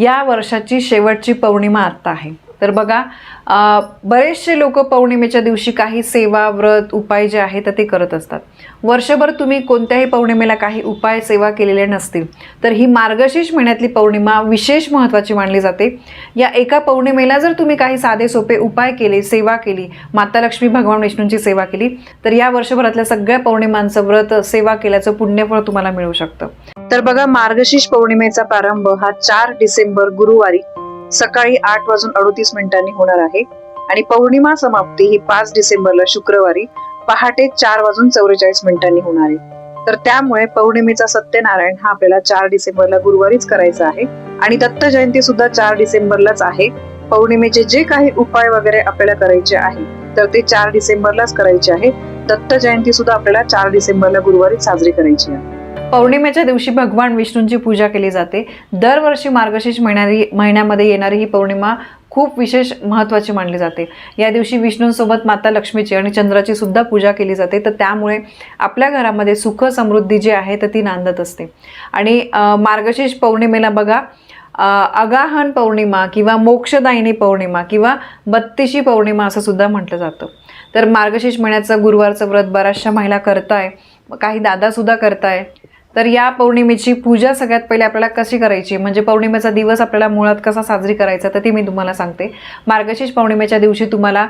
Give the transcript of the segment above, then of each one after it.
या वर्षाची शेवटची पौर्णिमा आत्ता आहे. तर बघा बरेचसे लोक पौर्णिमेच्या दिवशी काही सेवा व्रत उपाय जे आहे तर ते करत असतात. वर्षभर तुम्ही कोणत्याही पौर्णिमेला काही उपाय सेवा केलेल्या नसतील. तर ही मार्गशीर्ष महिन्यातली पौर्णिमा विशेष महत्त्वाची मानली जाते. या एका पौर्णिमेला जर तुम्ही काही साधे सोपे उपाय केले सेवा केली माता लक्ष्मी भगवान विष्णूंची सेवा केली तर या वर्षभरातल्या सगळ्या पौर्णिमांचं व्रत सेवा केल्याचं पुण्यफळ तुम्हाला मिळू शकतं. तर बघा मार्गशीर्ष पौर्णिमेचा प्रारंभ हा चार डिसेंबर गुरुवारी सकाळी आठ वाजून अडोतीस मिनिटांनी होणार आहे. आणि पौर्णिमा समाप्ती ही पाच डिसेंबरला शुक्रवारी पहाटे चार वाजून चौवेचाळीस मिनिटांनी होणार आहे. तर त्यामुळे पौर्णिमेचा सत्यनारायण हा आपल्याला चार डिसेंबरला गुरुवारीच करायचा आहे. आणि दत्त जयंती सुद्धा चार डिसेंबरलाच आहे. पौर्णिमेचे जे काही उपाय वगैरे आपल्याला करायचे आहे तर ते चार डिसेंबरलाच करायचे आहे. दत्त जयंती सुद्धा आपल्याला चार डिसेंबरला गुरुवारी साजरी करायची आहे. पौर्णिमेच्या दिवशी भगवान विष्णूंची पूजा केली जाते. दरवर्षी मार्गशीर्ष महिन्यारी महिन्यामध्ये येणारी ही पौर्णिमा खूप विशेष महत्त्वाची मानली जाते. या दिवशी विष्णूंसोबत माता लक्ष्मीची आणि चंद्राची सुद्धा पूजा केली जाते. तर त्यामुळे आपल्या घरामध्ये सुख समृद्धी जी आहे तर ती नांदत असते. आणि मार्गशीर्ष पौर्णिमेला बघा अगाहन पौर्णिमा किंवा मोक्षदायिनी पौर्णिमा किंवा बत्तीशी पौर्णिमा असं सुद्धा म्हटलं जातं. तर मार्गशीर्ष महिन्याचं गुरुवारचं व्रत बऱ्याचशा महिला करताय. काही दादासुद्धा करताय. तर या पौर्णिमेची पूजा सगळ्यात पहिले आपल्याला कशी करायची? म्हणजे पौर्णिमेचा दिवस आपल्याला मुळात कसा साजरी करायचा? तर ती मी तुम्हाला सांगते. मार्गशीर्ष पौर्णिमेच्या दिवशी तुम्हाला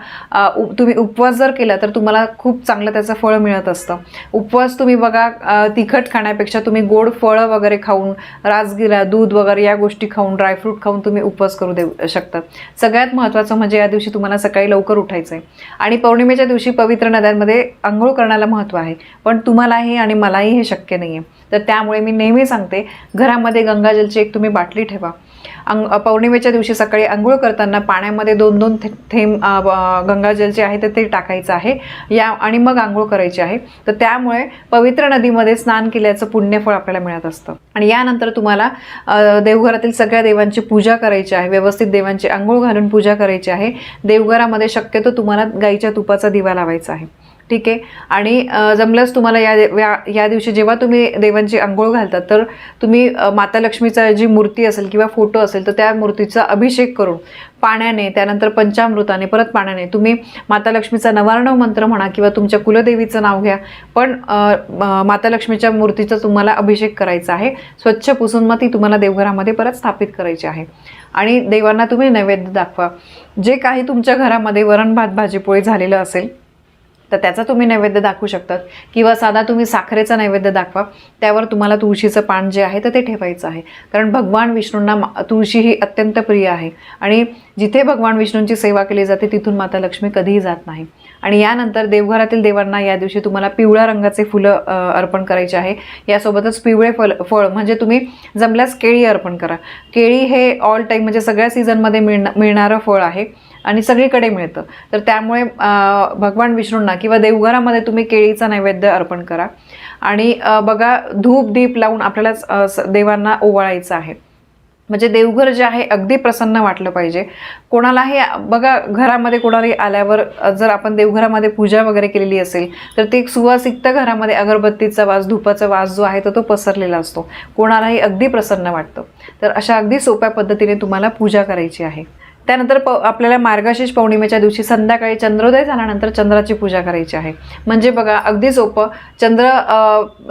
तुम्ही उपवास जर केला तर तुम्हाला खूप चांगलं त्याचं फळ मिळत असतं. उपवास तुम्ही बघा तिखट खाण्यापेक्षा तुम्ही गोड फळं वगैरे खाऊन राजगिरा दूध वगैरे या गोष्टी खाऊन ड्रायफ्रूट खाऊन तुम्ही उपवास करू देऊ शकता. सगळ्यात महत्त्वाचं म्हणजे या दिवशी तुम्हाला सकाळी लवकर उठायचं आहे आणि पौर्णिमेच्या दिवशी पवित्र नद्यांमध्ये आंघोळ करण्याला महत्त्व आहे. पण तुम्हालाही आणि मलाही हे शक्य नाही आहे तर त्यामुळे मी नेहमी सांगते घरामध्ये गंगाजलची एक तुम्ही बाटली ठेवा. अंग पौर्णिमेच्या दिवशी सकाळी आंघोळ करताना पाण्यामध्ये दोन दोन थे थेंब गंगाजल जे आहे तर ते टाकायचं आहे. या आणि मग आंघोळ करायची आहे. तर त्यामुळे पवित्र नदीमध्ये स्नान केल्याचं पुण्यफळ आपल्याला मिळत असतं. आणि यानंतर तुम्हाला देवघरातील सगळ्या देवांची पूजा करायची आहे. व्यवस्थित देवांची आंघोळ घालून पूजा करायची आहे. देवघरामध्ये शक्यतो तुम्हाला गाईच्या तुपाचा दिवा लावायचा आहे. ठीक आहे. आणि जमलंच तुम्हाला या या या दिवशी जेव्हा तुम्ही देवांची आंघोळ घालतात तर तुम्ही माता लक्ष्मीचा जी मूर्ती असेल किंवा फोटो असेल तर त्या मूर्तीचा अभिषेक करून पाण्याने त्यानंतर पंचामृताने परत पाण्याने तुम्ही माता लक्ष्मीचा नवार्णव मंत्र म्हणा किंवा तुमच्या कुलदेवीचं नाव घ्या. पण माता लक्ष्मीच्या मूर्तीचा तुम्हाला अभिषेक करायचा आहे. स्वच्छ पुसून मग ती तुम्हाला देवघरामध्ये परत स्थापित करायची आहे. आणि देवांना तुम्ही नैवेद्य दाखवा. जे काही तुमच्या घरामध्ये वरण भात भाजीपोळी झालेलं असेल तर त्याचा तुम्ही नैवेद्य दाखवू शकतात. किंवा साधा तुम्ही साखरेचा नैवेद्य दाखवा. त्यावर तुम्हाला तुळशीचं पान जे आहे तर ते ठेवायचं आहे. कारण भगवान विष्णूंना तुळशी ही अत्यंत प्रिय आहे. आणि जिथे भगवान विष्णूंची सेवा केली जाते तिथून माता लक्ष्मी कधीही जात नाही. आणि यानंतर देवघरातील देवांना या दिवशी तुम्हाला पिवळ्या रंगाचे फुलं अर्पण करायचे आहे. यासोबतच पिवळे फल फळ म्हणजे तुम्ही जमल्यास केळी अर्पण करा. केळी हे ऑल टाईम म्हणजे सगळ्या सीझनमध्ये मिळणं मिळणारं फळ आहे. आणि सगळीकडे मिळतं. तर त्यामुळे भगवान विष्णूंना किंवा देवघरामध्ये तुम्ही केळीचा नैवेद्य अर्पण करा. आणि बघा धूप दीप लावून आपल्याला देवांना ओवाळायचं आहे. म्हणजे देवघर जे आहे अगदी प्रसन्न वाटलं पाहिजे. कोणालाही बघा घरामध्ये कोणालाही आल्यावर जर आपण देवघरामध्ये पूजा वगैरे केलेली असेल तर ते एक सुवासिक्त घरामध्ये अगरबत्तीचा वास धुपाचा वास जो आहे तर तो पसरलेला असतो. कोणालाही अगदी प्रसन्न वाटतं. तर अशा अगदी सोप्या पद्धतीने तुम्हाला पूजा करायची आहे. त्यानंतर प आपल्याला मार्गशीर्ष पौर्णिमेच्या दिवशी संध्याकाळी चंद्रोदय झाल्यानंतर चंद्राची पूजा करायची आहे. म्हणजे बघा अगदी सोपं. चंद्र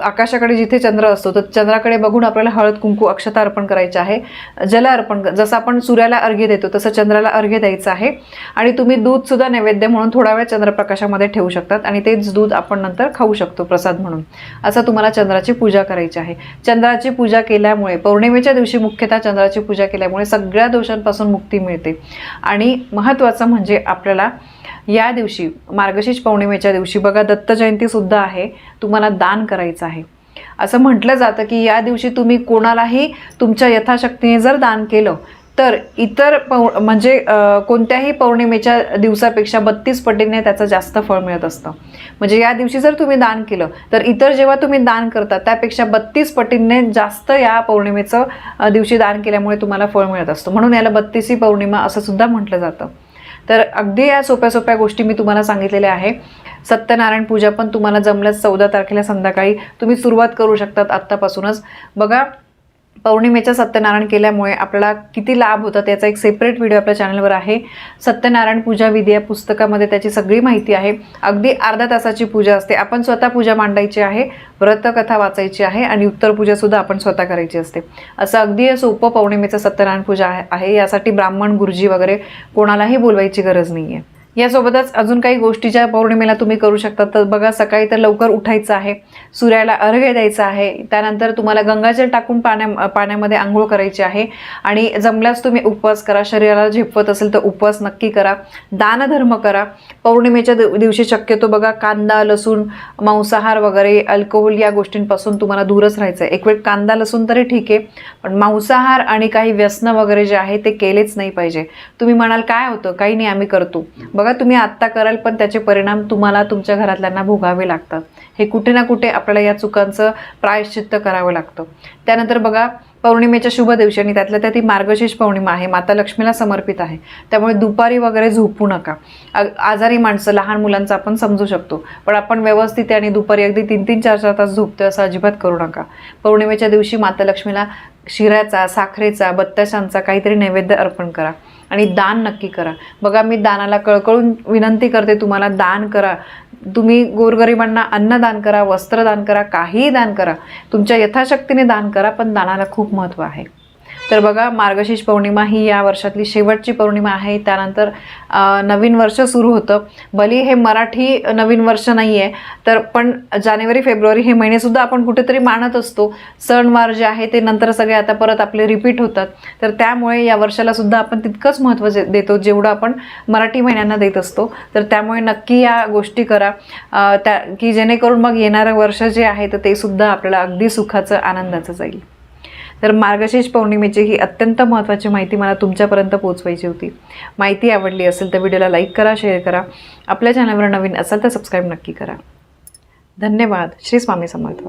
आकाशाकडे जिथे चंद्र असतो तर चंद्राकडे बघून आपल्याला हळद कुंकू अक्षता अर्पण करायचे आहे. जल अर्पण जसं आपण सूर्याला अर्घ्य देतो तसं चंद्राला अर्घ्य द्यायचं आहे. आणि तुम्ही दूधसुद्धा नैवेद्य म्हणून थोडा वेळ चंद्रप्रकाशामध्ये ठेवू शकतात आणि तेच दूध आपण नंतर खाऊ शकतो प्रसाद म्हणून. असं तुम्हाला चंद्राची पूजा करायची आहे. चंद्राची पूजा केल्यामुळे पौर्णिमेच्या दिवशी मुख्यतः चंद्राची पूजा केल्यामुळे सगळ्या दोषांपासून मुक्ती मिळते. आणि महत्त्वाचं म्हणजे आपल्याला या दिवशी मार्गशीर्ष पौर्णिमेच्या दिवशी बघा दत्त जयंती सुद्धा आहे तुम्हाला दान करायचं आहे. असं म्हटलं जातं की या दिवशी तुम्ही कोणालाही तुमच्या यथाशक्तीने जर दान केलं तर इतर पौ म्हणजे कोणत्याही पौर्णिमेच्या दिवसापेक्षा बत्तीस पटीने त्याचं जास्त फळ मिळत असतं. म्हणजे या दिवशी जर तुम्ही दान केलं तर इतर जेव्हा तुम्ही दान करता त्यापेक्षा बत्तीस पटीने जास्त या पौर्णिमेचं दिवशी दान केल्यामुळे तुम्हाला फळ मिळत असतं. म्हणून याला बत्तीसी पौर्णिमा असं सुद्धा म्हटलं जातं. तर अगदी या सोप्या सोप्या गोष्टी मी तुम्हाला सांगितलेल्या आहे. सत्यनारायण पूजा पण तुम्हाला जमल्यास चौदा तारखेला संध्याकाळी तुम्ही सुरुवात करू शकतात आत्तापासूनच. बघा पौर्णिमेचं सत्यनारायण केल्यामुळे आपल्याला किती लाभ होतात याचा एक सेपरेट व्हिडिओ आपल्या चॅनलवर आहे. सत्यनारायण पूजा विधी या पुस्तकामध्ये त्याची सगळी माहिती आहे. अगदी अर्धा तासाची पूजा असते. आपण स्वतः पूजा मांडायची आहे व्रतकथा वाचायची आहे आणि उत्तर पूजासुद्धा आपण स्वतः करायची असते. असं अगदी सोपं पौर्णिमेचं सत्यनारायण पूजा आहे यासाठी ब्राह्मण गुरुजी वगैरे कोणालाही बोलवायची गरज नाही आहे यासोबतच अजून काही गोष्टी ज्या पौर्णिमेला तुम्ही करू शकता. तर बघा सकाळी तर लवकर उठायचं आहे. सूर्याला अर्घ्य द्यायचं आहे. त्यानंतर तुम्हाला गंगाजल टाकून पाण्या पाण्यामध्ये आंघोळ करायची आहे. आणि जमल्यास तुम्ही उपवास करा. शरीराला झेपवत असेल तर उपवास नक्की करा. दानधर्म करा. पौर्णिमेच्या दिव- दिवशी शक्यतो बघा कांदा लसूण मांसाहार वगैरे अल्कोहोल या गोष्टींपासून तुम्हाला दूरच राहायचं आहे एक वेळ कांदा लसूण तरी ठीक आहे. पण मांसाहार आणि काही व्यसनं वगैरे जे आहे ते केलेच नाही पाहिजे. तुम्ही म्हणाल काय होतं? काही नाही आम्ही करतो. बघा तुम्ही आत्ता कराल पण त्याचे परिणाम तुम्हाला तुमच्या घरातल्यांना भोगावे लागतात. हे कुठे ना कुठे आपल्याला या चुकांचं प्रायश्चित्त करावं लागतं. त्यानंतर बघा पौर्णिमेच्या शुभ दिवशी आणि त्यातल्या त्यात ती मार्गशीर्ष पौर्णिमा आहे. माता लक्ष्मीला समर्पित आहे. त्यामुळे दुपारी वगैरे झोपू नका. आजारी माणसं लहान मुलांचं आपण समजू शकतो. पण आपण व्यवस्थित आणि दुपारी अगदी तीन तीन चार चार तास झोपतोय असं अजिबात करू नका. पौर्णिमेच्या दिवशी माता लक्ष्मीला शिऱ्याचा साखरेचा बत्ताशांचा काहीतरी नैवेद्य अर्पण करा. आणि दान नक्की करा. बघा मी दानाला कळकळून विनंती करते तुम्हाला दान करा. तुम्ही गोरगरिबांना अन्न दान करा वस्त्र दान करा काहीही दान करा. तुमच्या यथाशक्तीने दान करा पण दानाला खूप महत्त्व आहे. तर बघा मार्गशीर्ष पौर्णिमा ही या वर्षातली शेवटची पौर्णिमा आहे. त्यानंतर नवीन वर्ष सुरू होतं. भली हे मराठी नवीन वर्ष नाही आहे तर पण जानेवारी फेब्रुवारी हे महिनेसुद्धा आपण कुठेतरी मानत असतो. सणवार जे आहे ते नंतर सगळे आता परत आपले रिपीट होतात. तर त्यामुळे या वर्षाला सुद्धा आपण तितकंच महत्त्व देतो जेवढं आपण मराठी महिन्यांना देत असतो. तर त्यामुळे नक्की या गोष्टी करा. त्या की जेणेकरून मग येणारं वर्ष जे आहे तर ते सुद्धा आपल्याला अगदी सुखाचं आनंदाचं जाईल. तर मार्गशीर्ष पौर्णिमेची ही अत्यंत महत्त्वाची माहिती मला तुमच्यापर्यंत पोहोचवायची होती. माहिती आवडली असेल तर व्हिडिओला लाईक करा शेअर करा. आपल्या चॅनलवर नवीन असाल तर सबस्क्राईब नक्की करा. धन्यवाद. श्री स्वामी समर्थ.